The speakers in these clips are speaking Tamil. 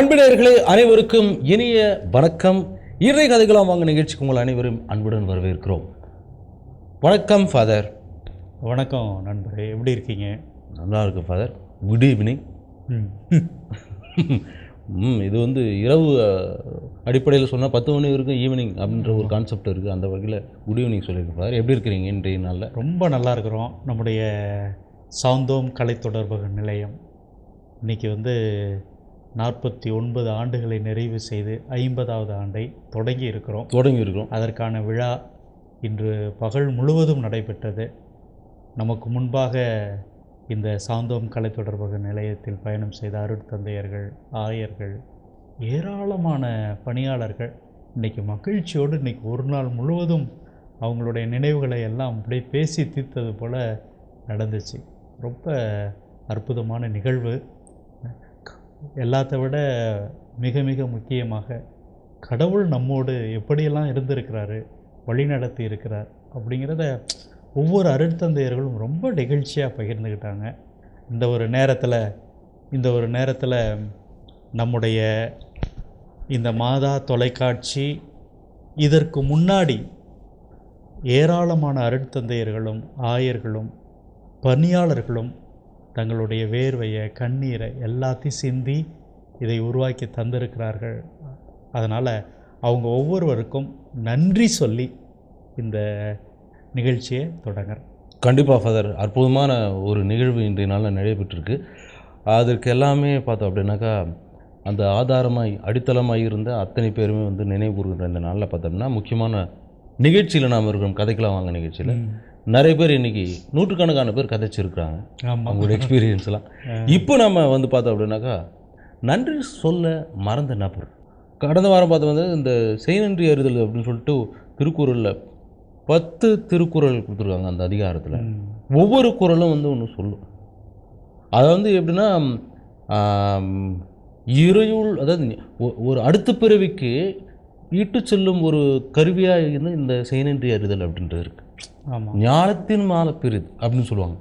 அன்பினர்களே அனைவருக்கும் இனிய வணக்கம். இறை கதைகளாம் வாங்க நிகழ்ச்சிக்கு உங்கள் அனைவரும் அன்புடன் வரவேற்கிறோம். வணக்கம் ஃபாதர் வணக்கம் நண்பரே. எப்படி இருக்கீங்க? நல்லா இருக்கு ஃபாதர் குட் ஈவினிங் ம். இது வந்து இரவு அடிப்படையில் சொன்னால் பத்து மணி வரைக்கும் ஈவினிங் அப்படின்ற ஒரு கான்செப்ட் இருக்குது அந்த வகையில் குட் ஈவினிங் சொல்லியிருக்கு ஃபாதர் எப்படி இருக்கிறீங்க இன்றைய நாளில்? ரொம்ப நல்லா இருக்கிறோம். நம்முடைய சாந்தோம் கலை தொடர்பக நிலையம் இன்னைக்கு வந்து நாற்பத்தி ஒன்பது ஆண்டுகளை நிறைவு செய்து ஐம்பதாவது ஆண்டை தொடங்கி இருக்கிறோம். தொடங்கி இருக்கிறோம். அதற்கான விழா இன்று பகல் முழுவதும் நடைபெற்றது. நமக்கு முன்பாக இந்த சாந்தோம் கலை தொடர்பக நிலையத்தில் பயணம் செய்த அருட்தந்தையர்கள் ஆயர்கள் ஏராளமான பணியாளர்கள் இன்றைக்கி மகிழ்ச்சியோடு இன்றைக்கி ஒரு நாள் முழுவதும் அவங்களுடைய நினைவுகளை எல்லாம் அப்படியே பேசி தீர்த்தது போல் நடந்துச்சு. ரொம்ப அற்புதமான நிகழ்வு. எல்லாத்த விட மிக மிக முக்கியமாக கடவுள் நம்மோடு எப்படியெல்லாம் இருந்திருக்கிறாரு வழிநடத்தி இருக்கிறார் அப்படிங்கிறத ஒவ்வொரு அருட்தந்தையர்களும் ரொம்ப நெகிழ்ச்சியாக பகிர்ந்துக்கிட்டாங்க இந்த ஒரு நேரத்தில் இந்த ஒரு நேரத்தில் நம்முடைய இந்த மாதா தொலைக்காட்சி இதற்கு முன்னாடி ஏராளமான அருட்தந்தையர்களும் ஆயர்களும் பணியாளர்களும் தங்களுடைய வேர்வையை கண்ணீரை எல்லாத்தையும் சிந்தி இதை உருவாக்கி தந்திருக்கிறார்கள். அதனால் அவங்க ஒவ்வொருவருக்கும் நன்றி சொல்லி இந்த நிகழ்ச்சியை தொடங்குறேன். கண்டிப்பாக ஃபாதர் அற்புதமான ஒரு நிகழ்வு இன்றைய நாளில் நடைபெற்றிருக்கு. அதற்கு எல்லாமே பார்த்தோம் அப்படின்னாக்கா அந்த ஆதாரமாய் அடித்தளமாய் இருந்த அத்தனை பேருமே வந்து நினைவுறுகிற இந்த நாளில் பார்த்தோம்னா முக்கியமான நிகழ்ச்சியில் நாம் இருக்கிறோம். கதைக்கலாம் வாங்க நிகழ்ச்சியில். நிறைய பேர் இன்னைக்கு நூற்றுக்கணக்கான பேர் கதைச்சிருக்கிறாங்க. அவங்களோட எக்ஸ்பீரியன்ஸ்லாம் இப்போ நம்ம வந்து பார்த்தோம் அப்படின்னாக்கா நன்றி சொல்ல மறந்த நபர். கடந்த வாரம் பார்த்தோம் வந்து இந்த செய் நன்றி அறிதல் அப்படின்னு சொல்லிட்டு திருக்குறளில் பத்து திருக்குறள் கொடுத்துருக்காங்க அந்த அதிகாரத்தில். ஒவ்வொரு குறளும் வந்து ஒன்று சொல்லும். அதை வந்து எப்படின்னா இறையுள் அதாவது ஒரு அடுத்த பிறவிக்கு இட்டு செல்லும் ஒரு கருவியாக இருந்து இந்த செய்நன்றி அறிதல் அப்படின்றது இருக்கு. ஆமாம் ஞானத்தின் மால பிரிது அப்படின்னு சொல்லுவாங்க.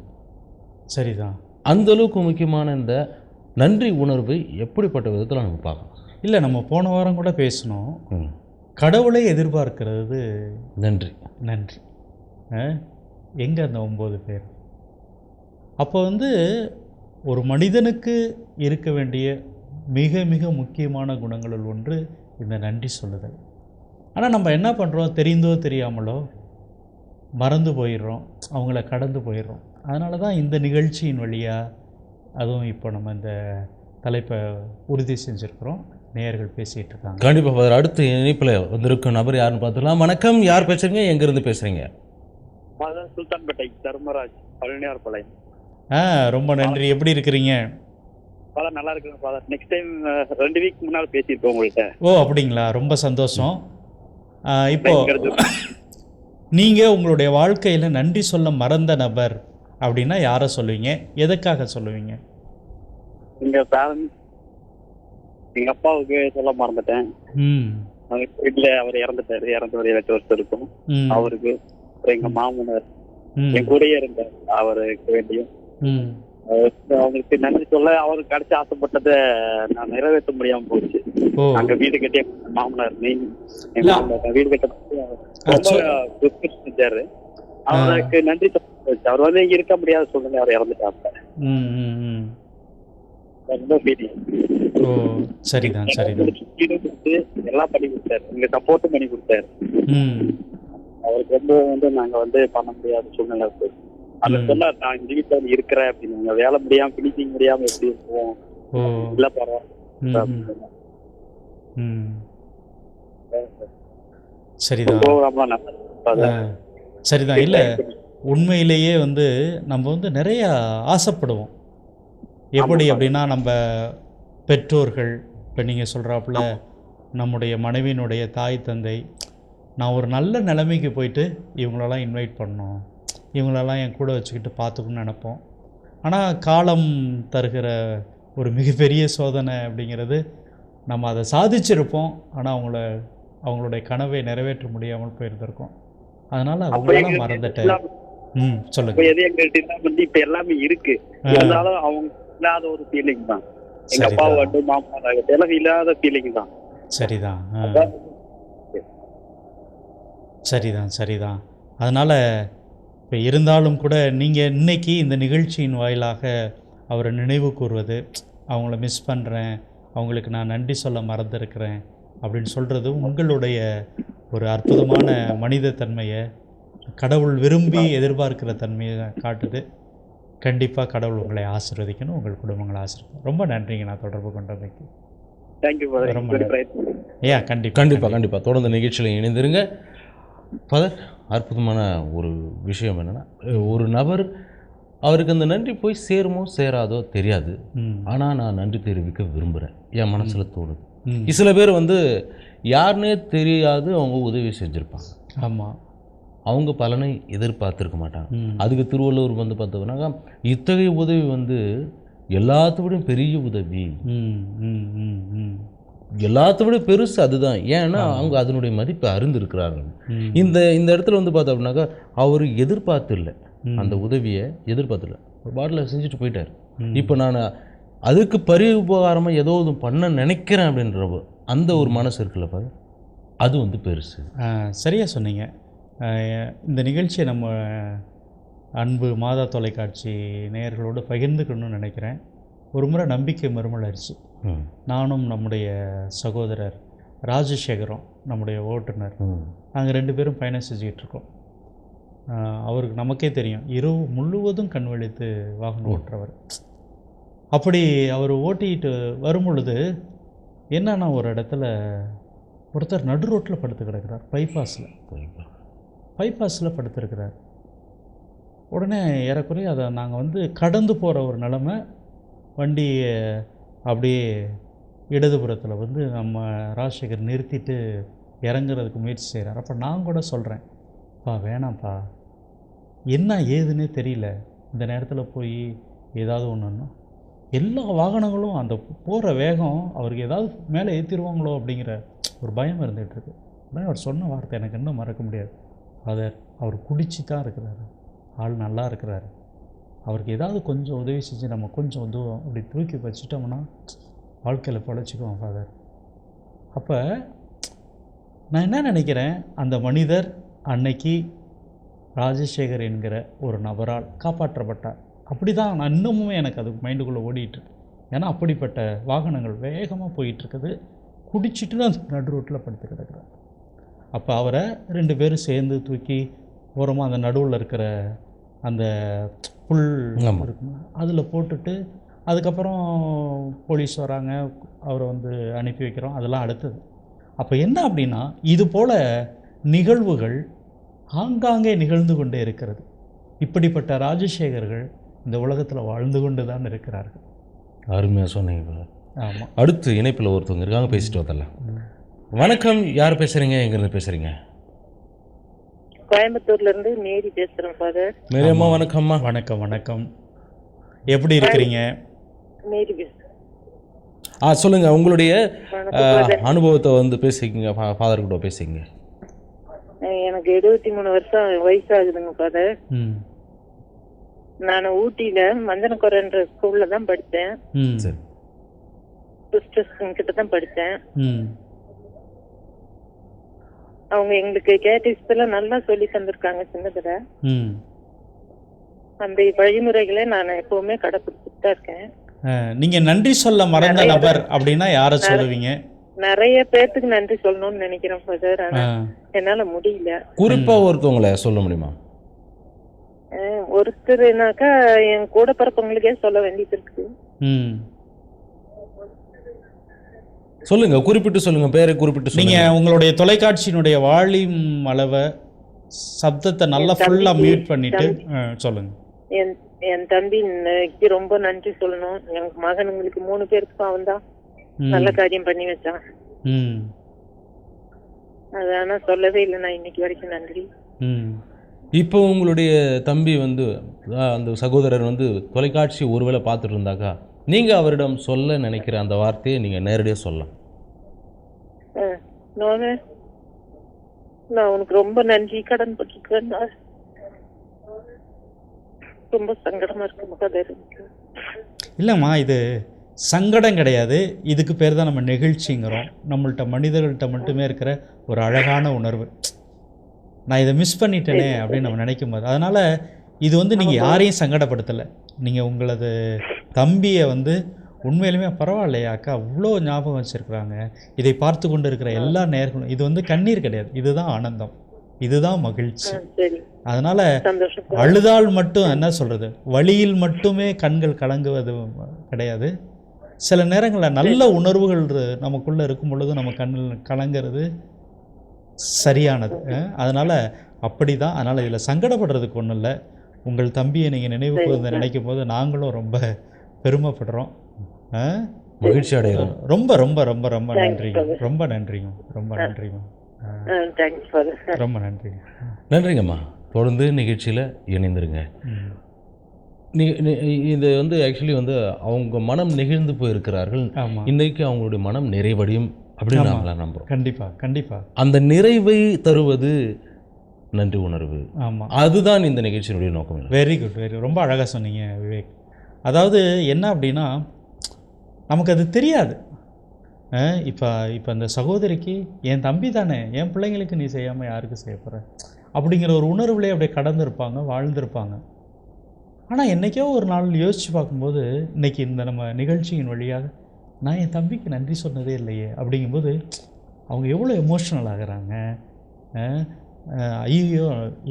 சரிதான். அந்த அளவுக்கு முக்கியமான இந்த நன்றி உணர்வை எப்படிப்பட்ட விதத்தில் நம்ம பார்க்கலாம் இல்லை நம்ம போன வாரம் கூட பேசினோம். ம். கடவுளை எதிர்பார்க்கிறது நன்றி. நன்றி. எங்கே அந்த ஒம்பது பேர்? அப்போ வந்து ஒரு மனிதனுக்கு இருக்க வேண்டிய மிக மிக முக்கியமான குணங்களுள் ஒன்று இந்த நன்றி சொல்லுதல். ஆனால் நம்ம என்ன பண்ணுறோம் தெரிந்தோ தெரியாமலோ மறந்து போயிடுறோம். அவங்கள கடந்து போயிடுறோம். அதனால தான் இந்த நிகழ்ச்சியின் வழியாக அதுவும் இப்போ நம்ம இந்த தலைப்பை உறுதி செஞ்சுருக்கிறோம். நேயர்கள் பேசிகிட்டு இருக்காங்க. கண்டிப்பாக ஃபாதர் அடுத்த இணைப்பில் வந்திருக்கும் நபர் யாருன்னு பார்த்துக்கலாம் வணக்கம். யார் பேசுறீங்க? எங்கேருந்து பேசுகிறீங்க சுல்தான்பேட்டை தர்மராஜ் பழனியார் பாளையம் ஆ ரொம்ப நன்றி. எப்படி இருக்கிறீங்க? ஃபாதர் நல்லா இருக்குங்க ஃபாதர் நெக்ஸ்ட் டைம் ரெண்டு வீக் முன்னால் பேசியிருக்கோம் உங்கள்கிட்ட ஓ அப்படிங்களா? ரொம்ப சந்தோஷம். இப்போ நீங்கள் உங்களுடைய வாழ்க்கையில் நன்றி சொல்ல மறந்த நபர் அப்படின்னா யாரை சொல்லுவீங்க? எதுக்காக சொல்லுவீங்க? எங்க பேரண்ட்ஸ் எங்க அப்பாவுக்கு சொல்ல மறந்துட்டேன். ம். அவங்க வீட்டில் அவர் இறந்துட்டாரு. இறந்து ஒரு எட்டு வருஷம் இருக்கும். அவருக்கு அப்புறம் எங்க மாமனார் என் கூடயே இருந்தார். அவருக்கு வேண்டியும். அவங்களுக்கு நன்றி சொல்ல அவருக்கு கிடைச்ச ஆசைப்பட்டதை நான் நிறைவேற்ற முடியாம போச்சு. அங்க வீடு கட்டி எங்க மாமனார். மாமனார் வீடு கட்ட ரொம்ப செஞ்சாரு. அவருக்கு நன்றி சொல்ல. அவர் வந்து இங்க இருக்க முடியாத சூழ்நிலை அவர் ஓ சரிதான் சரிதான். எல்லாம் பண்ணி கொடுத்தாரு. இங்க சப்போர்ட்டும் பண்ணி கொடுத்தாரு. அவருக்கு ரொம்ப வந்து நாங்க வந்து பண்ண முடியாத சூழ்நிலை அந்த ம். சொன்னார் நான் இந்த வீட்டுல வந்து இருக்கிறேன் அப்படின்னு. வேலை முடியாம பிடிச்சிங் முடியாம எப்படி ஓ. இல்ல பரவாயில்ல. சரிதான். சரிதான். இல்லை உண்மையிலேயே வந்து நம்ம வந்து நிறைய ஆசைப்படுவோம். எப்படி. அப்படின்னா நம்ம பெற்றோர்கள் இப்போ நீங்கள் சொல்கிறாப்புல நம்முடைய மனைவியினுடைய தாய் தந்தை நான் ஒரு நல்ல நிலைமைக்கு போயிட்டு இவங்களெல்லாம் இன்வைட் பண்ணோம். இவங்களெல்லாம் என் கூட வச்சுக்கிட்டு பார்த்துக்கணும்னு நினைப்போம். ஆனால் காலம் தருகிற ஒரு மிகப்பெரிய சோதனை அப்படிங்கிறது நம்ம அதை சாதிச்சிருப்போம். ஆனால் அவங்கள அவங்களுடைய கனவை நிறைவேற்ற முடியாமல் போயிருந்திருக்கோம். அதனால் அவங்களெல்லாம் மறந்துட்டேன். ம் இப்ப சொல்லுங்கள் எது எங்கள்கிட்ட வந்து இப்ப எல்லாமே இருக்கு. இருந்தாலும் அவங்க இல்லாத ஒரு ஃபீலிங் தான். எங்க அப்பா மாமனார் ஆகட்டும் எல்லாம் இல்லாத ஃபீலிங் தான். சரிதான். சரிதான் சரிதான். அதனால் இப்போ இருந்தாலும் கூட நீங்கள் இன்னைக்கு இந்த நிகழ்ச்சியின் வாயிலாக அவரை நினைவு கூறுவது அவங்கள மிஸ் பண்ணுறேன் அவங்களுக்கு நான் நன்றி சொல்ல மறந்துருக்கிறேன் அப்படின்னு சொல்கிறது உங்களுடைய ஒரு அற்புதமான மனித தன்மையை கடவுள் விரும்பி எதிர்பார்க்கிற தன்மையை காட்டுது. கண்டிப்பாக கடவுள் உங்களை ஆசீர்வதிக்கணும் உங்கள் குடும்பங்களை ஆசீர்வதிக்கணும். ரொம்ப நன்றிங்க. நான் தொடர்பு கொண்டமைக்கு. தேங்க்யூ ரொம்ப ஏன் கண்டிப்பாக கண்டிப்பாக கண்டிப்பாக தொடர்ந்து நிகழ்ச்சியில் இணைந்திருங்க. ஃபாதர் அற்புதமான ஒரு விஷயம் என்னென்னா ஒரு நபர் அவருக்கு அந்த நன்றி போய் சேருமோ சேராதோ தெரியாது. ஆனால் நான் நன்றி தெரிவிக்க விரும்புகிறேன் என் மனசில் தோணுது. சில பேர் வந்து யாருன்னே தெரியாது அவங்க உதவி செஞ்சுருப்பாங்க. ஆமாம் அவங்க பலனை எதிர்பார்த்துருக்க மாட்டாங்க. அதுக்கு திருவள்ளுவர் வந்து பார்த்தோம்னாக்கா இத்தகைய உதவி வந்து எல்லாத்தோடையும் பெரிய உதவி. எல்லாத்த விட பெருசு அதுதான். ஏன்னா அவங்க அதனுடைய மதிப்பை அறிந்திருக்கிறார்கள். ம். இந்த இந்த இடத்துல வந்து பார்த்தோம்னாக்கா அவர் எதிர்பார்த்து இல்லை. அந்த உதவியை எதிர்பார்த்து இல்லை ஒரு பாட்டில் செஞ்சுட்டு போயிட்டார். இப்போ நான் அதுக்கு பரி உபகாரமாக ஏதோ ஒன்று பண்ண நினைக்கிறேன் அப்படின்ற அந்த ஒரு மனசு இருக்குல்ல பாரு. அது வந்து பெருசு. ஆ, சரியா சொன்னீங்க. இந்த நிகழ்ச்சியை நம்ம அன்பு மாதா தொலைக்காட்சி நேயர்களோடு பகிர்ந்துக்கணும்னு நினைக்கிறேன். ஒரு முறை நம்பிக்கை மறுமலர்ச்சி. நானும் நம்முடைய சகோதரர் ராஜசேகரம் நம்முடைய ஓட்டுநர். நாங்கள் ரெண்டு பேரும் பயணம் செஞ்சுக்கிட்டு இருக்கோம் அவருக்கு நமக்கே தெரியும். இரவு முழுவதும் கண் விழித்து வாகனம் ஓட்டுறவர். அப்படி அவர் ஓட்டிட்டு வரும் பொழுது என்னன்னா ஒரு இடத்துல ஒருத்தர் நடு ரோட்டில் படுத்து கிடக்கிறார் பைபாஸில். பைபாஸில் படுத்திருக்கிறார். உடனே ஏறக்குறைய அதை நாங்கள் வந்து கடந்து போகிற ஒரு நிலமை வண்டியை அப்படியே இடதுபுறத்தில் வந்து நம்ம ராஜசேகர் நிறுத்திட்டு இறங்குறதுக்கு முயற்சி செய்கிறார் அப்போ நான் கூட சொல்கிறேன் பா வேணாம்ப்பா. என்ன ஏதுன்னே தெரியல. இந்த நேரத்தில் போய் ஏதாவது ஒன்றுன்னா எல்லா வாகனங்களும் அந்த போகிற வேகம் அவருக்கு ஏதாவது மேலே ஏற்றிடுவாங்களோ அப்படிங்கிற ஒரு பயம் இருந்துகிட்ருக்கு உடனே அவர் சொன்ன வார்த்தை எனக்கு இன்னும் மறக்க முடியாது. ஃபாதர் அவர் குடிச்சு தான் இருக்கிறாரு. ஆள் நல்லா இருக்கிறாரு. அவருக்கு ஏதாவது கொஞ்சம் உதவி செஞ்சு நம்ம கொஞ்சம் தூரம் அப்படி தூக்கி வச்சுட்டோம்னா வாழ்க்கையில் பொழைச்சிக்குவோம் ஃபாதர் அப்போ நான் என்ன நினைக்கிறேன்? அந்த மனிதர் அன்னைக்கு ராஜசேகர் என்கிற ஒரு நபரால் காப்பாற்றப்பட்டார். அப்படி தான் நான் இன்னமுமே எனக்கு அது மைண்டுக்குள்ளே ஓடிட்டுருக்கு ஏன்னா அப்படிப்பட்ட வாகனங்கள் வேகமாக போயிட்டுருக்குது. குடிச்சிட்டு தான் நடு ரோட்டில் படுத்து கிடக்கிறார். அப்போ அவரை ரெண்டு பேரும் சேர்ந்து தூக்கி ஓரமாக அந்த நடுவில் இருக்கிற அந்த புல். இருக்குமா அதில் போட்டுட்டு அதுக்கப்புறம் போலீஸ் வராங்க அவரை வந்து அனுப்பி வைக்கிறோம் அதெல்லாம் அடுத்தது. அப்போ என்ன அப்படின்னா இது போல் நிகழ்வுகள் ஆங்காங்கே நிகழ்ந்து கொண்டே இருக்கிறது. இப்படிப்பட்ட ராஜசேகர்கள் இந்த உலகத்தில் வாழ்ந்து கொண்டு தான் இருக்கிறார்கள். அருமையாக சொன்னீங்க. ஆமாம் அடுத்து இணைப்பில் ஒருத்தவங்க இருக்காங்க பேசிட்டு வரலாம் வணக்கம் யார் பேசுகிறீங்க எங்கேருந்து பேசுகிறீங்க கோயம்புத்தூர்ல இருந்து மேரி பேசுறேன் ஃபாதர் மேரியம்மா வணக்கம்மா. வணக்கம் வணக்கம். எப்படி இருக்கிறீங்க? மேரி பேசுறேன். ஆ சொல்லுங்கள் உங்களுடைய அனுபவத்தை வந்து பேசிக்கிங்க ஃபாதர் கூட பேசிங்க அஹ் எனக்கு எழுபத்தி மூணு வருஷம் வயசாகுதுங்க ஃபாதர் ம். நான் ஊட்டியில மஞ்சனக்குறைன்ற ஸ்கூல்ல தான் படித்தேன். ம். சரி. சிஸ்டர்ஸ் கிட்ட தான் படித்தேன். ம். அவங்க எங்களுக்கு கேட்டிஸ்ல நல்லா சொல்லி தந்திருக்காங்க சின்னதுல. ம். அந்த வழிமுறைகளை நான் எப்பவுமே கடைபிடிச்சிட்டு தான் இருக்கேன். நீங்கள் நன்றி சொல்ல மறந்த நபர் அப்படின்னா யாரை சொல்லுவீங்க? நிறைய பேர்த்துக்கு நன்றி சொல்லணும்னு நினைக்கிறேன் ஃபாதர் ஆனா என்னால முடியல. குறிப்பாக ஒருத்தவங்களை சொல்ல முடியுமா? ஒருத்தர்னாக்கா என் கூட பிறப்பவங்களுக்கே சொல்ல வேண்டியது இருக்கு. ம். சொல்லுங்க குறிப்பிட்டு சொல்லுங்க பேரை குறிப்பிட்டு சொல்லுங்க. நீங்கள் உங்களுடைய தொலைக்காட்சியினுடைய வால்யூம் அளவை சப்தத்தை நல்லா ஃபுல்லாக மியூட் பண்ணிட்டு சொல்லுங்க. என் என் தம்பிக்கு ரொம்ப நன்றி சொல்லணும். என் மகனுங்களுக்கு மூணு பேருக்கு அவன் தான். நல்ல காரியம் பண்ணி வச்சான். ம். அது ஆனா சொல்லவே இல்லை நான் இன்னைக்கு வரைக்கும் நன்றி. ம். இப்போ உங்களுடைய தம்பி வந்து அந்த சகோதரர் வந்து தொலைக்காட்சி ஒருவேளை பார்த்துட்டு இருந்தாக்கா நீங்கள் அவரிடம் சொல்ல நினைக்கிற அந்த வார்த்தையை நீங்கள் நேரடியாக சொல்லலாம் நோனு நான் உனக்கு ரொம்ப நன்றி கடன் பட்டிருக்கேன் ரொம்ப சங்கடமா இருக்கு மகதர் இல்லைம்மா இது சங்கடம் கிடையாது. இதுக்கு பேர் தான் நம்ம நெகிழ்ச்சிங்கிறோம். நம்மள்ட்ட மனிதர்கள்ட்ட மட்டுமே இருக்கிற ஒரு அழகான உணர்வு. நான் இதை மிஸ் பண்ணிட்டேனே அப்படின்னு நம்ம நினைக்கும் போது அதனால் இது வந்து நீங்கள் யாரையும் சங்கடப்படுத்தலை. நீங்கள் உங்களது தம்பியை வந்து உண்மையிலுமே பரவாயில்லையே அக்கா? அவ்வளோ ஞாபகம் வச்சுருக்குறாங்க. இதை பார்த்து கொண்டு இருக்கிற எல்லா நேர்களும் இது வந்து கண்ணீர் கிடையாது. இதுதான் ஆனந்தம். இதுதான் மகிழ்ச்சி. அதனால் அழுதால் மட்டும் என்ன சொல்கிறது வழியில் மட்டுமே கண்கள் கலங்குவது கிடையாது. சில நேரங்களில் நல்ல உணர்வுகள் நமக்குள்ளே இருக்கும் பொழுது நம்ம கண்ணில் கலங்கிறது சரியானது. அதனால் அப்படி தான் அதனால் இதில் சங்கடப்படுறதுக்கு ஒன்றும் இல்லை. உங்கள் தம்பியை நீங்கள் நினைவு கூர்ந்து நினைக்கும் போது நாங்களும் ரொம்ப பெருமைப்படுறோம். மகிழ்ச்சி அடைகிறோம். ரொம்ப ரொம்ப ரொம்ப ரொம்ப Thanks, நன்றிங்க. ரொம்ப நன்றிங்க. ரொம்ப நன்றிங்க. ரொம்ப நன்றிங்க. நன்றிங்கம்மா. தொடர்ந்து நிகழ்ச்சியில் இணைந்திருங்க. இது வந்து ஆக்சுவலி வந்து அவங்க மனம் நெகிழ்ந்து போயிருக்கிறார்கள். ஆமாம் இன்றைக்கு அவங்களுடைய மனம் நிறைவடையும் அப்படின்னு. நாங்களாம் நம்புகிறோம் கண்டிப்பாக கண்டிப்பாக அந்த நிறைவை தருவது நன்றி உணர்வு. ஆமாம் அதுதான் இந்த நிகழ்ச்சியினுடைய நோக்கம். வெரி குட் வெரி ரொம்ப அழகாக சொன்னீங்க விவேக். அதாவது என்ன அப்படின்னா நமக்கு அது தெரியாது. இப்போ இப்போ அந்த சகோதரிக்கு என் தம்பி தானே என் பிள்ளைங்களுக்கு நீ செய்யாமல் யாருக்கு செய்ய போகிற அப்படிங்கிற ஒரு உணர்வுலேயே அப்படியே கடந்திருப்பாங்க வாழ்ந்திருப்பாங்க. ஆனால் என்றைக்கோ ஒரு நாள் யோசித்து பார்க்கும்போது இன்றைக்கி இந்த நம்ம நிகழ்ச்சியின் வழியாக நான் என் தம்பிக்கு நன்றி சொன்னதே இல்லையே அப்படிங்கும்போது அவங்க எவ்வளோ எமோஷ்னல் ஆகிறாங்க? ஐயோ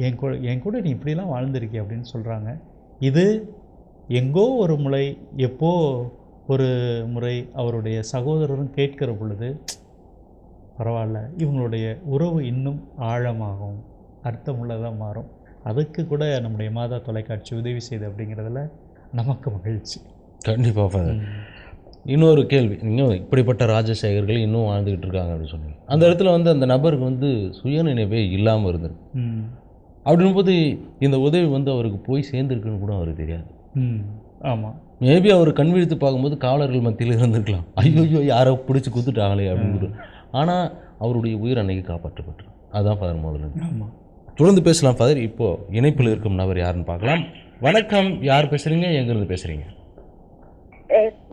என் கூட என் கூட நீ இப்படிலாம் வாழ்ந்திருக்கே அப்படின்னு சொல்கிறாங்க இது எங்கோ ஒரு முறை எப்போ ஒரு முறை அவருடைய சகோதரரும் கேட்கிற பொழுது பரவாயில்ல இவங்களுடைய உறவு இன்னும் ஆழமாகும் அர்த்தமுள்ளதாக மாறும். அதுக்கு கூட நம்முடைய மாதா தொலைக்காட்சி உதவி செய்து அப்படிங்கிறதுல நமக்கு மகிழ்ச்சி. கண்டிப்பாக இன்னொரு கேள்வி இன்னும் இப்படிப்பட்ட ராஜசேகர்கள் இன்னும் வாழ்ந்துக்கிட்டு இருக்காங்க அப்படின்னு சொன்னீங்க. அந்த இடத்துல வந்து அந்த நபருக்கு வந்து சுயநினைவே இல்லாமல் இருந்திருக்கு. அப்படின்னும் போது இந்த உதவி வந்து அவருக்கு போய் சேர்ந்துருக்குன்னு கூட அவருக்கு தெரியாது. ஆமாம் மேபி அவர் கண் விழித்து பார்க்கும்போது காவலர்கள் மத்தியில் இருந்திருக்கலாம். ஐயோ யாரோ பிடிச்சி குத்துட்டாங்களே அப்படின்னு ஆனால் அவருடைய உயிர் அன்னைக்கு காப்பாற்றப்பட்டது. அதுதான் ஃபாதர் முதல்ல ஆமாம் தொடர்ந்து பேசலாம் ஃபாதர் இப்போ இணைப்பில் இருக்கும் நபர் யாருன்னு பார்க்கலாம். வணக்கம். யார் பேசுறீங்க? எங்கேருந்து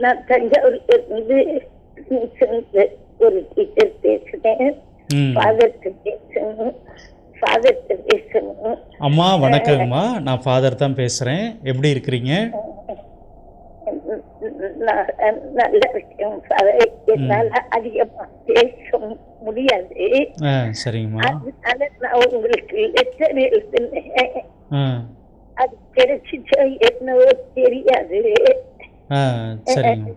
நான் தஞ்சாவூர் இருந்து ஒரு டீச்சர் அம்மா வணக்கங்கம்மா. நான் ஃபாதர் தான் பேசுகிறேன் எப்படி இருக்கிறீங்க? முடியாது. சரிங்கம்மா. நான் உங்களுக்கு லெட்டர் எழுதுனேன். அது கிடைச்சிச்சோ என்னவோ தெரியாது. சரிங்க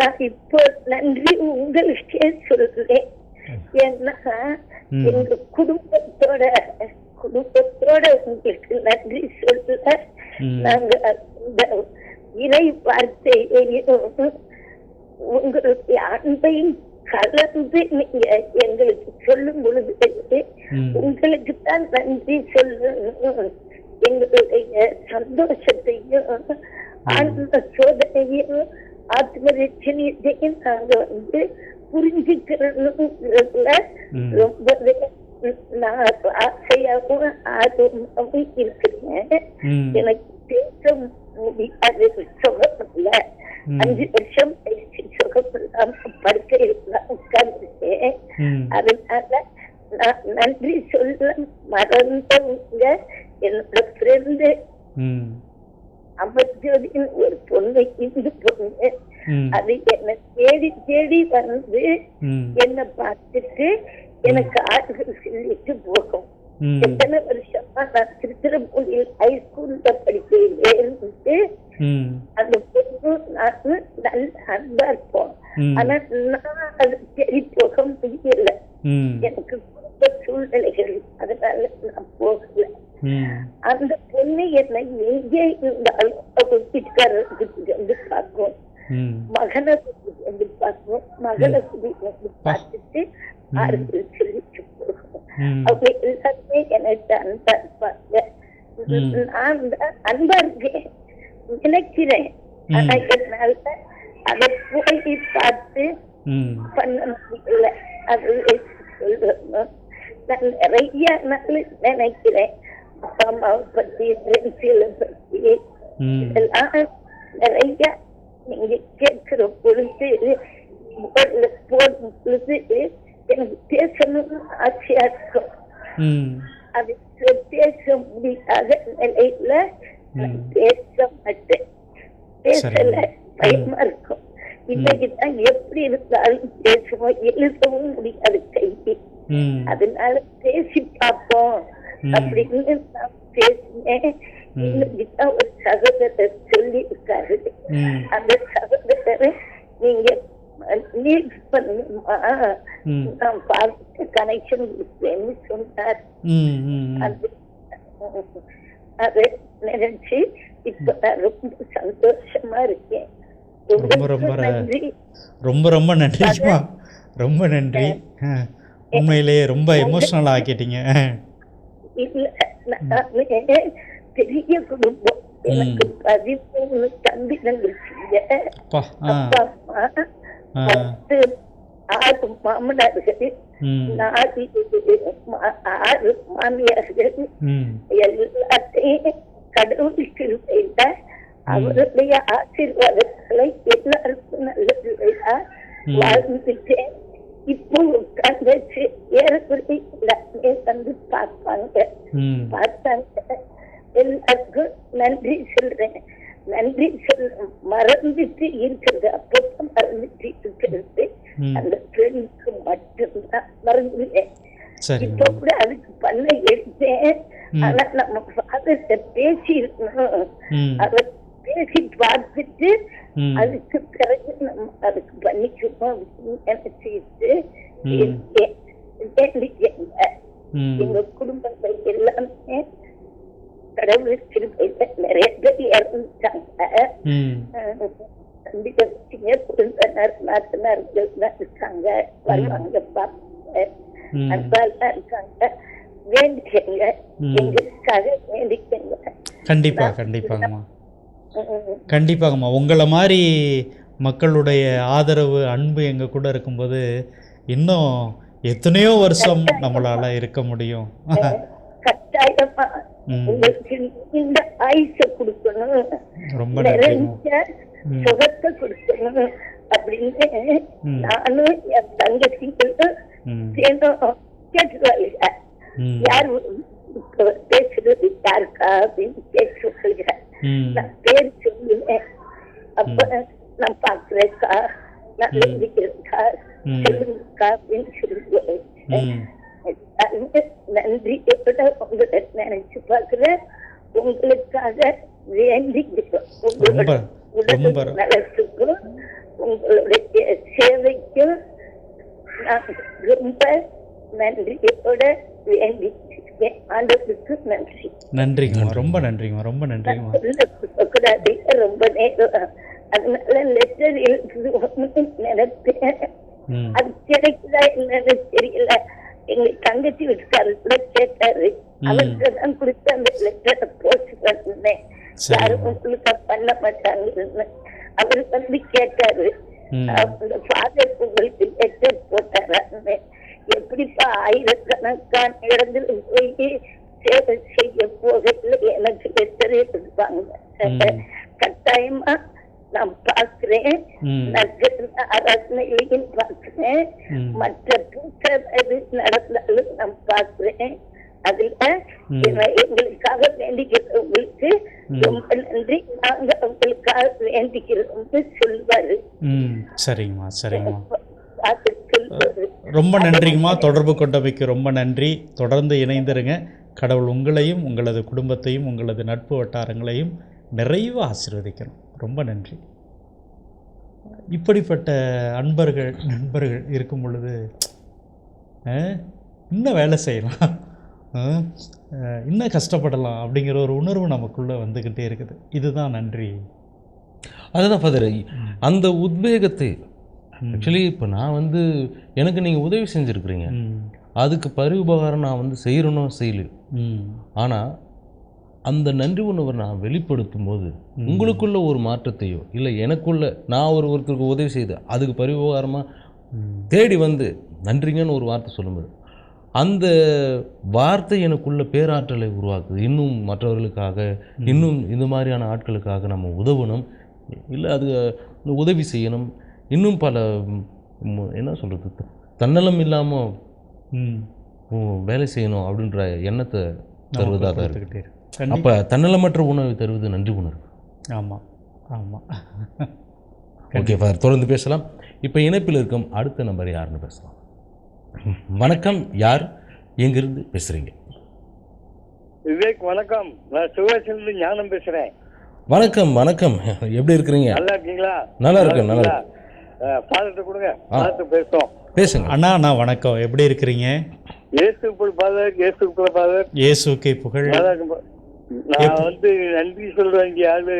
நான் இப்போ நன்றி உங்களுக்கே சொல்றேன். ஏன்னா. எங்க குடும்பத்தோட குடும்பத்தோட உங்களுக்கு நன்றி சொல்ல ம். நாங்க இந்த இறை வார்த்தையையும் உங்களுடைய அன்பையும் கலந்து நீங்க எங்களுக்கு சொல்லும் பொழுது. உங்களுக்கு தான் நன்றி சொல்லணும் எங்களுடைய சந்தோஷத்தையும் ஆன்ம சோதனையும் ஆத்ம ரட்சணியத்தையும் நாங்க வந்து புரிஞ்சுக்கிறதுல ம். ரொம்பவே நான் ஆசையாகவும் ஆர்வமாகவும் இருக்கிறேன். எனக்கு பேச முடியாது ம். அஞ்சு வருஷம் பேசி சுகமில்லாம படுக்கையில் உட்கார்ந்துட்டேன். அதனால நான் நன்றி சொல்ல மறந்தவங்க என்னோட ஃப்ரெண்டு. அமர்ஜோதின்னு ஒரு பொண்ணு இந்து பொண்ணு. அது என்ன தேடி வந்து. என்ன பார்த்துட்டு எனக்கு ஆறுதல் சொல்லிட்டு போகும். எத்தனை வருஷமா நான் திருச்சிரப்பூரில் ஹைஸ்கூல்ல படிக்கையிலே இருந்துட்டு. அந்த பொண்ணு நான் நல்ல அன்பா இருப்போம். ஆனா நான் அது தேடி போக முடியல. எனக்கு குடும்ப சூழ்நிலைகள் அதனால நான் போகல. அந்த பொண்ணு என்னை எங்கே இருந்தாலும் அவங்க வீட்டுக்காரர் வீட்டுக்கு வந்து பார்க்கும். மகனை கூட்டிட்டு வந்து பார்க்கும் மகளை கூட்டிட்டு வந்து பார்த்துட்டு ஆறுதல். அவங்க எல்லாருமே எனக்கு அன்பா இருப்பாங்க. நான் அன்பா இருக்கேன் நினைக்கிறேன் ஆனா என்னால அதை போய் பார்த்து. பண்ண முடியல அது சொல்லணும் நான் நிறைய நாள் நினைக்கிறேன் அப்பா அம்மாவை பத்தி ஃப்ரெண்ட்ஸுகளை பத்தி. இதெல்லாம் நிறைய நீங்க கேட்கிற பொழுது எனக்கு பேசணும்னு ஆசையா இருக்கும் ம் அது பேச முடியாத நிலையில நான் பேச மாட்டேன் பேசல பயமா இருக்கும் இன்னைக்கு தான் எப்படி இருந்தாலும் பேசுவோம் எழுதவும் முடியாது கைக்கு அதனால பேசி பார்ப்போம். அப்படின்னு நான் பேசினேன் இன்னைக்கு தான் ஒரு சகோதரர் சொல்லி இருக்காரு அந்த சகோதரரை நீங்க கனெக்ஷன் கொடுப்பேன்னு சொன்னார் அது நினைச்சு இப்ப நான் ரொம்ப சந்தோஷமா இருக்கேன் ரொம்ப ரொம்ப ரொம்ப ரொம்ப நன்றிம்மா ரொம்ப நன்றி. உண்மையிலேயே ரொம்ப எமோஷ்னல் ஆக்கிட்டீங்க. பெரிய குடும்பம். எனக்கு பதிமூணு தம்பி தங்கச்சிங்க அப்பா அம்மா. பத்து ஆறு மாமனார்கள் ம் நாலு மா- ஆறு மாமியார்கள் ம் எல்லாத்தையும் கடவுள் கிருபையில அவருடைய ஆசீர்வாதங்களை எல்லாருக்கும் நல்லதுயா ம். வாழ்ந்துட்டேன் இப்போ உட்கார்ந்துச்சு ஏறக்குறைய எல்லாருமே வந்து பார்ப்பாங்க பார்த்தாங்க எல்லாருக்கும் நன்றி சொல்றேன் நன்றி சொல்ல மறந்துட்டு இருக்கிறது அப்பப்ப மறந்துட்டு. அந்த பெண்ணுக்கு மட்டும்தான் மறந்துட்டேன் இப்ப கூட அதுக்கு பண்ண எடுத்தேன். ஆனா நம்ம ஃபாதர்கிட்ட பேசி இருக்கணும் அதை பேசி பார்த்துட்டு. அதுக்கு பிறகு நம்ம அதுக்கு பண்ணிக்கணும். ம். எங்க குடும்பங்கள் எல்லாமே கடவுள் திருப்பதியில நிறைய பேர் இறந்துட்டாங்க ம் தம்பி தம்பிங்க குடும்பத்தினர் நாத்தனார்கள் தான் அன்பாலாம் இருக்காங்க. வேண்டிக்கங்க. ம். எங்களுக்காக வேண்டிக்கங்க. கண்டிப்பா கண்டிப்பாங்கம்மா. உம் கண்டிப்பாங்கம்மா. உங்களை மாதிரி மக்களுடைய ஆதரவு அன்பு எங்கள் கூட இருக்கும்போது இன்னும் எத்தனையோ வருஷம் நம்மளால இருக்க முடியும். இந்த கொடுக்கணும். ரொம்ப சுகத்தை கொடுக்கணும். அப்படின்னு. நானும் என் கேட்டுருவாங்க ம். யார் பேசுறது யாருக்கா அப்படின்னு கேட்டு ம். நான் பேர் சொல்லுவேன். அப்ப நான் பாக்குறேக்கா நான் ம். சொல்லுங்கக்கா அப்படின்னு சொல்லுவேன் நன்றி. எப்பட உங்களை நினைச்சு பாக்குறேன் உங்களுக்காக வேண்டிக்கிறோம் உங்களோட. உடல் நலத்துக்கும் உங்களுடைய சேவைக்கும் நான் ரொம்ப நன்றியோட வேண்டிக்கிறேன் ஆண்டவருக்கு நன்றி. நன்றிங்கம்மா ரொம்ப நன்றிங்கம்மா ரொம்ப நன்றிங்கம்மா. சொல்லக்கூடாது ரொம்ப நேரம் அதனால லெட்டர் எழுதுவோம்னு நினைப்பேன் அது கிடைக்குதா என்னன்னு தெரியல. எங்க தங்கச்சி வீட்டுக்காரர் கூட கேட்டாரு. அவர்கிட்ட தான் கொடுத்து அந்த லெட்டரை போஸ்ட் பண்ணேன். யாரும் உங்களுக்கு பண்ண மாட்டாங்கன்னு. அவர் வந்து கேட்டாரு ஃபாதர் உங்களுக்கு லெட்டர் போட்டாரான்னு எப்படிப்பா ஆயிரக்கணக்கான இடத்துல போய் சேவை செய்ய போகல எனக்கு லெட்டர் எடுப்பாங்க ம். கட்டாயமா நான் பார்க்கிறேன் ம். நட்சத்திர ஆராதனையிலையும் பார்க்கிறேன் ம். மற்ற பூச இது நடந்தாலும் நான் பார்க்கிறேன் அதுல ம். எங்க- எங்களுக்காக வேண்டிக்கிறவங்களுக்கு ரொம்ப நன்றி. நாங்க உங்களுக்காக வேண்டிக்கிறோம்னு சொல்லுவாரு ம். சரிங்கம்மா சரிங்கம்மா. ரொம்ப நன்றிங்கம்மா. தொடர்பு கொண்டமைக்கு ரொம்ப நன்றி. தொடர்ந்து இணைந்திருங்க. கடவுள் உங்களையும் உங்களது குடும்பத்தையும் உங்களது நட்பு வட்டாரங்களையும் நிறைவு ஆசீர்வதிக்கணும். ரொம்ப நன்றி. இப்படிப்பட்ட அன்பர்கள் நண்பர்கள் இருக்கும் பொழுது இன்னும் வேலை செய்யலாம். இன்னும் கஷ்டப்படலாம் அப்படிங்கிற ஒரு உணர்வு நமக்குள்ளே வந்துக்கிட்டே இருக்குது. இதுதான் நன்றி. அதுதான் ஃபாதர் அந்த உத்வேகத்தை ஆக்சுவலி இப்போ நான் வந்து எனக்கு நீங்கள் உதவி செஞ்சுருக்கிறீங்க. அதுக்கு பரிவுபகாரம் நான் வந்து செய்கிறனோ செய்யல. ஆனால் அந்த நன்றி உணர்வை நான் வெளிப்படுத்தும் போது உங்களுக்குள்ள ஒரு மாற்றத்தையோ இல்லை எனக்குள்ள நான் ஒரு ஒருத்தருக்கு உதவி செய்து அதுக்கு பரிவுபகாரமாக தேடி வந்து நன்றிங்கன்னு ஒரு வார்த்தை சொல்லும்போது அந்த வார்த்தை எனக்குள்ள பேராற்றலை உருவாக்குது. இன்னும் மற்றவர்களுக்காக இன்னும் இந்த மாதிரியான ஆட்களுக்காக நம்ம உதவணும். இல்லை அது உதவி செய்யணும். இன்னும் பல என்ன சொல்கிறது தன்னலம் இல்லாமல் வேலை செய்யணும் அப்படின்ற எண்ணத்தை தருவதாக தான் இருக்கு கொடுத்துக்கிட்டே இருக்கு. கண்டிப்பா. அப்போ தன்னலமற்ற உணவை தருவது நன்றி உணர்வு. ஆமாம் ஆமாம் ஓகே தொடர்ந்து பேசலாம். இப்போ இணைப்பில் இருக்கும் அடுத்த நம்பர் யாருன்னு பேசலாம். வணக்கம் யார்? எங்கிருந்து பேசுகிறீங்க விவேக் வணக்கம். நான் சிவகாசிலிருந்து ஞானம் பேசுறேன். வணக்கம் வணக்கம். எப்படி இருக்கிறீங்க? நல்லா இருக்கீங்களா? நல்லா இருக்கேன், நல்லா ஃபாதர்கிட்ட கொடுங்க. பார்த்து பேசுவோம். பேசுங்க. அண்ணா அண்ணா வணக்கம். எப்படி இருக்கிறீங்க? இயேசு ஃபாதர் இயேசு ஃபாதர் இயேசுக்கே புகழ். நான் வந்து நன்றி சொல்ற வேண்டிய ஆளு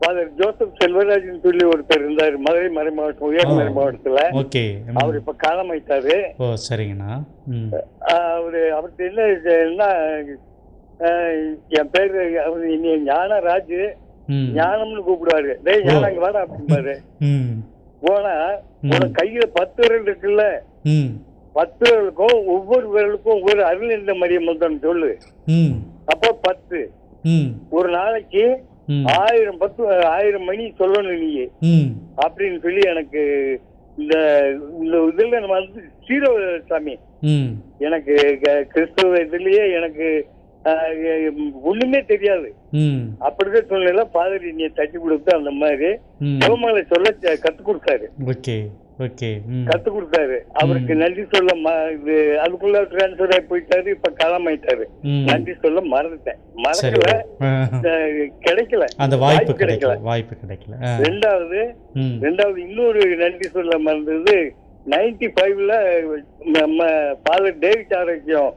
ஃபாதர் ஜோசப் செல்வராஜன் சொல்லி ஒருத்தர் இருந்தார். மதுரை மறை மாவட்டம் உயர் மறை மாவட்டத்துல. ஓகே. அவர் இப்ப காலமாயிட்டாரு ஓ சரிங்கண்ணா. அவரு அவருக்கு என்ன என்ன என் பேரு அவரு என்னைய ஞானராஜ். ம். ஞானம்னு கூப்பிடுவாரு. டேய் ஞானம் இங்க வாடா அப்படிம்பாரு. போனா உனக்கு கையில பத்து விரல் இருக்குல்ல. பத்து விரலுக்கும் ஒவ்வொரு விரலுக்கும் ஒவ்வொரு அருள் இருந்த மரியம் சொல்லு. அப்ப பத்து. ஒரு நாளைக்கு ஆயிரம் பத்து ஆயிரம் மணி சொல்லணும் நீ அப்படின்னு சொல்லி எனக்கு இந்த இந்த இதுல நம்ம வந்து சீரோ சாமி எனக்கு கிறிஸ்தவ இதுலயே எனக்கு ஒண்ணுமே தெரியாது. அப்படிதான் சூழ்நிலை பாதிரி நீ தட்டி கொடுத்து அந்த மாதிரி ம். சிவமலை சொல்ல கத்து கொடுத்தாரு. கத்து கொடுத்தாரு. அவருக்கு நன்றி சொல்ல இது அதுக்குள்ள டிரான்ஸ்பர் ஆகி போயிட்டாரு இப்ப காலமாயிட்டாரு நன்றி சொல்ல மறந்துட்டேன். மறக்கல. கிடைக்கல. அந்த வாய்ப்பு கிடைக்கல. வாய்ப்பு கிடைக்கல. ரெண்டாவது ரெண்டாவது இன்னொரு நன்றி சொல்ல மறந்தது நைன்டி ஃபைவ்ல நம்ம ஃபாதர் டேவிட் ஆரோக்கியம்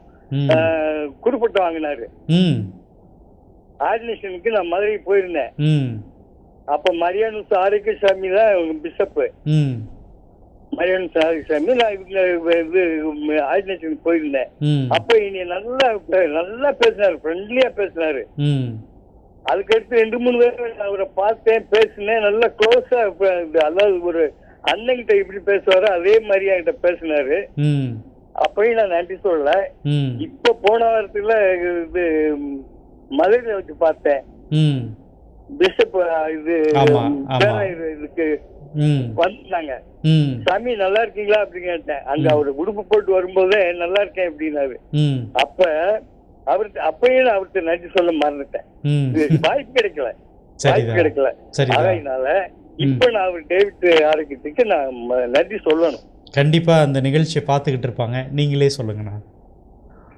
குறிப்பிட்டு வாங்கினாரு. ஆர்டினேஷனுக்கு நான் மதுரை போயிருந்தேன். அப்ப மரியானு ஆரோக்கியசாமி தான் பிஷப்பு ம் மரியானு ஆரோக்கியசாமி நான் இவங்க இது ஆர்டினேஷனுக்கு போயிருந்தேன். அப்ப இனி நல்லா நல்லா பேசினாரு ஃப்ரெண்ட்லியா பேசினாரு. அதுக்கடுத்து ரெண்டு மூணு பேர் அவரை பார்த்தேன் பேசினேன். நல்லா க்ளோஸா அதாவது ஒரு அண்ணன்கிட்ட எப்படி பேசுவாரோ அதே மாதிரி என்கிட்ட பேசினாரு. அப்பயும் நான் நன்றி சொல்லல. இப்ப போன வாரத்துல இது மதுரையில வச்சு பார்த்தேன். பிஷப் இது- இதுக்கு ம். சாமி நல்லா இருக்கீங்களா அப்படின்னு கேட்டேன். அங்க அவர் உடுப்பு போட்டு வரும்போதே நல்லா இருக்கேன் அப்படின்னாரு. அப்ப அவருக்கு அப்பயும் நான் அவருக்கு நன்றி சொல்ல மறந்துட்டேன். வாய்ப்பு கிடைக்கல. வாய்ப்பு கிடைக்கல. அதனால இப்ப நான் அவர் டேவிட் ஆரோக்கியத்துக்கு நான் நன்றி சொல்லணும். கண்டிப்பா அந்த நிகழ்ச்சியை பார்த்துக்கிட்டு இருப்பாங்க. நீங்களே சொல்லுங்கண்ணா.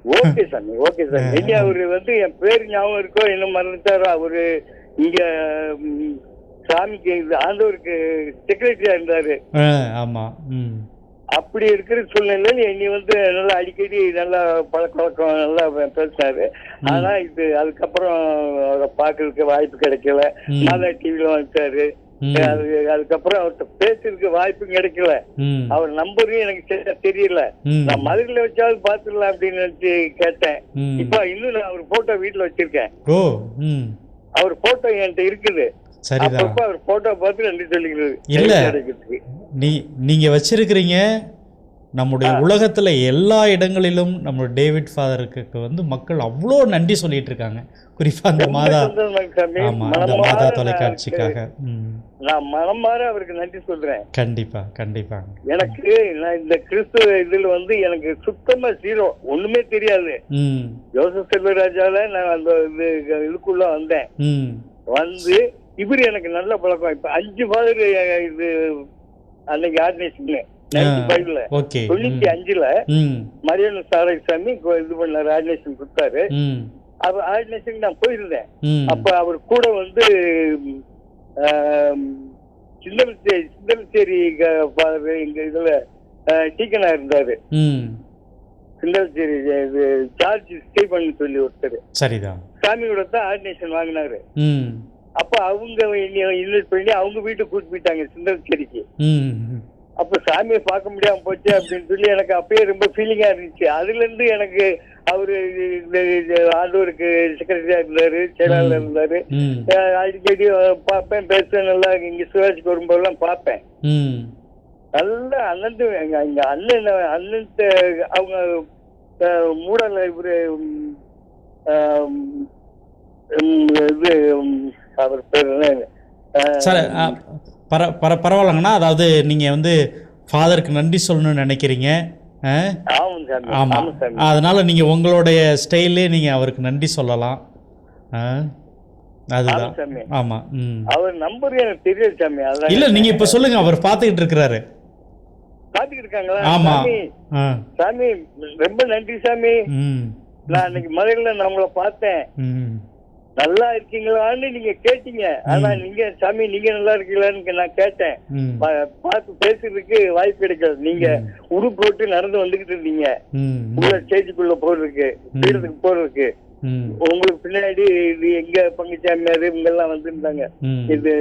ஓகே சாமி ஓகே சாமி. இங்க அவரு வந்து என் பேர் ஞாபகம் இருக்கோ என்ன மறந்துட்டாரோ அவரு இங்க சாமிக்கு ஆண்டவருக்கு செக்ரட்டரியா இருந்தாரு. ஆ ஆமாம் ம். அப்படி இருக்கிற சூழ்நிலையில என்னை வந்து நல்லா அடிக்கடி நல்லா பழக்க வழக்கம் நல்லா பேசினாரு. ஆனா இது அதுக்கப்புறம் அவரை பார்க்கறதுக்கு வாய்ப்பு கிடைக்கல. மாதா டிவில வந்துட்டாரு அதுக்கப்புறம் அவர்கிட்ட பேசுறதுக்கு வாய்ப்பும் கிடைக்கல. அவர் நம்பரும் எனக்கு சரியா தெரியல. நான் மதுரையில வச்சாவது பாத்துடலாம் அப்படின்னு நினைச்சு கேட்டேன். இப்ப இன்னும் நான் அவர் போட்டோ வீட்டுல வச்சிருக்கேன். அவர் போட்டோ என்கிட்ட இருக்குது. சரிதான். அவர் போட்டோ பார்த்து நன்றி சொல்லிக்கிறது. இல்ல. நீ நீங்கள் வச்சிருக்கிறீங்க நம்முடைய உலகத்தில் எல்லா இடங்களிலும் நம்ம டேவிட் ஃபாதருக்கு வந்து மக்கள் அவ்வளோ நன்றி சொல்லிட்டு இருக்காங்க குறிப்பாக அந்த மாதா. ஆமாம் அந்த மாதா தொலைக்காட்சிக்காக. நான் மனமாற அவருக்கு நன்றி சொல்றேன். கண்டிப்பா கண்டிப்பா. எனக்கு நான் இந்த கிறிஸ்துவ இதுல வந்து எனக்கு சுத்தமா ஜீரோ ஒண்ணுமே தெரியாது. ஜோசப் செல்வராஜால நான் அந்த இது இதுக்குள்ள வந்தேன். வந்து இவரு எனக்கு நல்ல பழக்கம். இப்ப அஞ்சு ஃபாதர் இது அன்னைக்கு ஆர்டினேஷன் நைன்டி ஃபைவ்ல ஓகே. தொண்ணூத்தி அஞ்சுல ம். மரியாதை சாரசாமி இது பண்ணாரு ஆர்டினேஷன் கொடுத்தாரு. அவர் ஆர்டினேஷன் நான் போயிருந்தேன். அப்ப அவர் கூட வந்து சிந்தமச்சேரி சிந்தமச்சேரி எங்க இதுல டீக்கனா இருந்தாரு. சிந்தமச்சேரி இது ஜார்ஜ் ஸ்டீபன் சொல்லி ஒருத்தர். சரிதான். சாமியோட தான் ஆர்டினேஷன் வாங்கினாரு. அப்ப அவங்க இன்வைட் பண்ணி அவங்க வீட்டுக்கு கூட்டு போயிட்டாங்க சிந்தமச்சேரிக்கு ம் அப்ப சாமியை பார்க்க முடியாம போச்சு அப்படின்னு சொல்லி எனக்கு அப்பயே ரொம்ப ஃபீலிங்கா இருந்துச்சு. அதுல இருந்து எனக்கு அவரு ஆண்டவருக்கு செக்ரட்டரியா இருந்தாரு செயலாளர் இருந்தாரு. அடிக்கடி பார்ப்பேன் பேசுவேன் நல்லா இங்க சிவாஜிக்கு வரும்போதெல்லாம் பார்ப்பேன். நல்ல அண்ணன் எங்க அண்ணன் அண்ணன் அவங்க மூடல இவரு இது அவர் பேர் சார் பர பர பரவாயில்லைங்கண்ணா. அதாவது நீங்கள் வந்து ஃபாதருக்கு நன்றி சொல்லணும்னு நினைக்கிறீங்க? ஆமாம் அதனால் நீங்கள் உங்களுடைய ஸ்டைல்லே நீங்கள் அவருக்கு நன்றி சொல்லலாம்? அதுதான். ஆமாம் ம். அவர் நம்பர் எனக்கு தெரியாது சாமி. இல்லை நீங்கள் இப்போ சொல்லுங்கள் அவர் பார்த்துக்கிட்டு இருக்கிறாரு. பாத்துக்கிட்டு இருக்காங்களா? ஆமாம் சாமி ரொம்ப நன்றி சாமி. நான் அன்னைக்கு மதுரையில நான் உங்களை பார்த்தேன். நல்லா இருக்கீங்களான்னு நீங்க கேட்டீங்க. ஆனா நீங்க சாமி நீங்க நல்லா இருக்கீங்களான்னு நான் கேட்டேன். பார்த்து பேசுறதுக்கு வாய்ப்பு கிடைக்காது நீங்க உரு போட்டு நடந்து வந்துகிட்டு இருந்தீங்க. உள்ள ஸ்டேஜுக்குள்ள போறதுக்கு வீடுக்கு போறதுக்கு. உங்களுக்கு பின்னாடி இது எங்க பங்குச்சாமியார் இவங்க எல்லாம் வந்திருந்தாங்க இது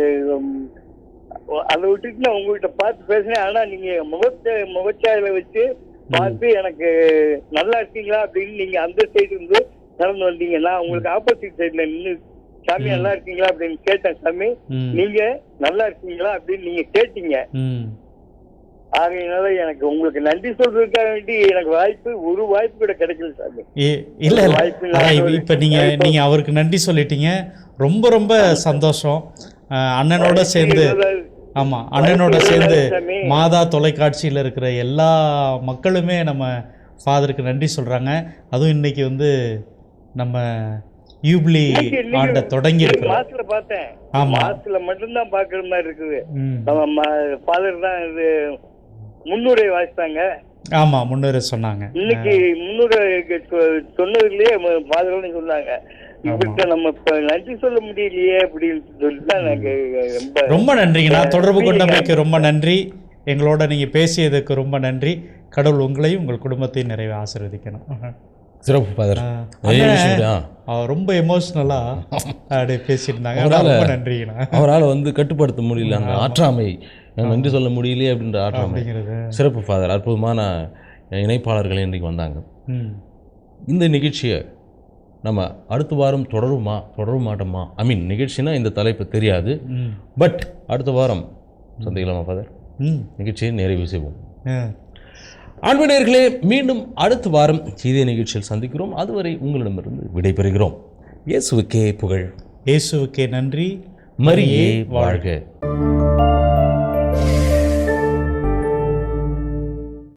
அதை விட்டுட்டு நான் உங்ககிட்ட பார்த்து பேசினேன். ஆனா நீங்க முகத்தை முகச்சாயில வச்சு பார்த்து எனக்கு நல்லா இருக்கீங்களா அப்படின்னு நீங்க அந்த சைடு இருந்து நடந்து வந்தீங்க நான் உங்களுக்கு ஆப்போசிட் சைடுல நின்று சாமி நல்லா இருக்கீங்களா? அப்படின்னு கேட்டேன். சாமி நீங்க நல்லா இருக்கீங்களா? அப்படின்னு நீங்க கேட்டீங்க. ஆகையினால எனக்கு உங்களுக்கு நன்றி சொல்றதுக்காக வேண்டி எனக்கு வாய்ப்பு ஒரு வாய்ப்பு கூட கிடைக்கல சாமி. இல்ல இல்ல. வாய்ப்பு இப்ப- நீங்க நீங்க அவருக்கு நன்றி சொல்லிட்டீங்க. ரொம்ப ரொம்ப சந்தோஷம். அண்ணனோட சேர்ந்து ஆமா அண்ணனோட சேர்ந்து. மாதா தொலைக்காட்சியில் இருக்கிற எல்லா மக்களுமே நம்ம ஃபாதருக்கு நன்றி சொல்றாங்க. அதுவும் இன்னைக்கு வந்து நம்ம யூப்ளி ஆண்டை தொடங்கி மாசத்துல பார்த்தேன். ஆமா. மாசத்துல மட்டும்தான் பாக்குற மாதிரி இருக்குது. நம்ம ஃபாதர் தான் இது முன்னுரை வாசித்தாங்க. ஆமா முன்னேற சொன்னாங்க. இன்னைக்கு முன்னுரை சொன்னதுலயே ஃபாதர்னு சொன்னாங்க. நம்ம இப்ப நன்றி சொல்ல முடியலையே அப்படின்னு சொல்லிட்டு தான் ரொம்ப ரொம்ப நன்றிங்கண்ணா தொடர்பு கொண்டமைக்கு ரொம்ப நன்றி. எங்களோட நீங்கள் பேசியதுக்கு ரொம்ப நன்றி. கடவுள் உங்களையும் உங்கள் குடும்பத்தையும் நிறைய ஆசீர்வதிக்கணும். சிறப்பு ஃபாதர் ரொம்ப எமோஷ்னலாக அப்படியே பேசியிருந்தாங்க. ரொம்ப நன்றிங்கண்ணா. அவரால் வந்து கட்டுப்படுத்த முடியல அந்த ஆற்றாமை. நன்றி சொல்ல முடியலையே அப்படின்ற ஆற்றாமை. சிறப்பு ஃபாதர் அற்புதமான இணைப்பாளர்கள் இன்றைக்கு வந்தாங்க. இந்த நிகழ்ச்சியை நம்ம அடுத்த வாரம் தொடருமா தொடர மாட்டோமா? ஐ மீன் நிகழ்ச்சினா இந்த தலைப்பு தெரியாது. பட் அடுத்த வாரம் சந்திக்கலாமா ஃபாதர்? நிகழ்ச்சியை நிறைவு செய்வோம். அன்பினர்களே மீண்டும் அடுத்த வாரம் இதே நிகழ்ச்சியில் சந்திக்கிறோம். அதுவரை உங்களிடமிருந்து விடைபெறுகிறோம். இயேசுவுக்கே புகழ். இயேசுவுக்கே நன்றி. மரியே வாழ்க.